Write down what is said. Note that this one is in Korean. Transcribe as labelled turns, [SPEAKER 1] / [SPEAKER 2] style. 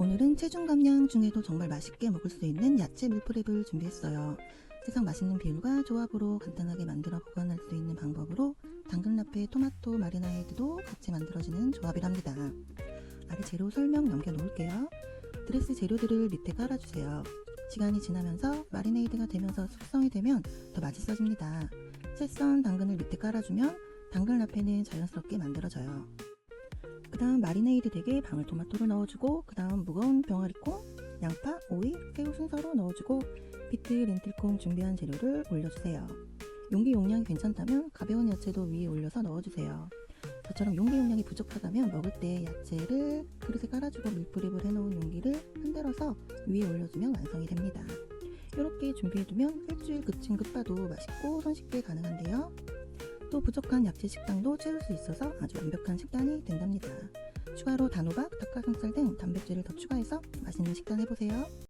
[SPEAKER 1] 오늘은 체중 감량 중에도 정말 맛있게 먹을 수 있는 야채 밀프렙을 준비했어요. 세상 맛있는 비율과 조합으로 간단하게 만들어 보관할 수 있는 방법으로 당근 라페 토마토 마리나이드도 같이 만들어지는 조합이랍니다. 아래 재료 설명 남겨놓을게요. 드레스 재료들을 밑에 깔아주세요. 시간이 지나면서 마리네이드가 되면서 숙성이 되면 더 맛있어집니다. 채썬 당근을 밑에 깔아주면 당근 라페는 자연스럽게 만들어져요. 그 다음 마리네이드 덱에 방울토마토를 넣어주고 그 다음 무거운 병아리콩, 양파, 오이, 새우 순서로 넣어주고 비트, 렌틸콩 준비한 재료를 올려주세요. 용기 용량이 괜찮다면 가벼운 야채도 위에 올려서 넣어주세요. 저처럼 용기 용량이 부족하다면 먹을 때 야채를 그릇에 깔아주고 밀프렙을 해놓은 용기를 흔들어서 위에 올려주면 완성이 됩니다. 이렇게 준비해두면 일주일 급진 급봐도 맛있고 손쉽게 가능한데요. 또 부족한 야채 식당도 채울 수 있어서 아주 완벽한 식단이 된답니다. 추가로 단호박, 닭가슴살 등 단백질을 더 추가해서 맛있는 식단 해보세요.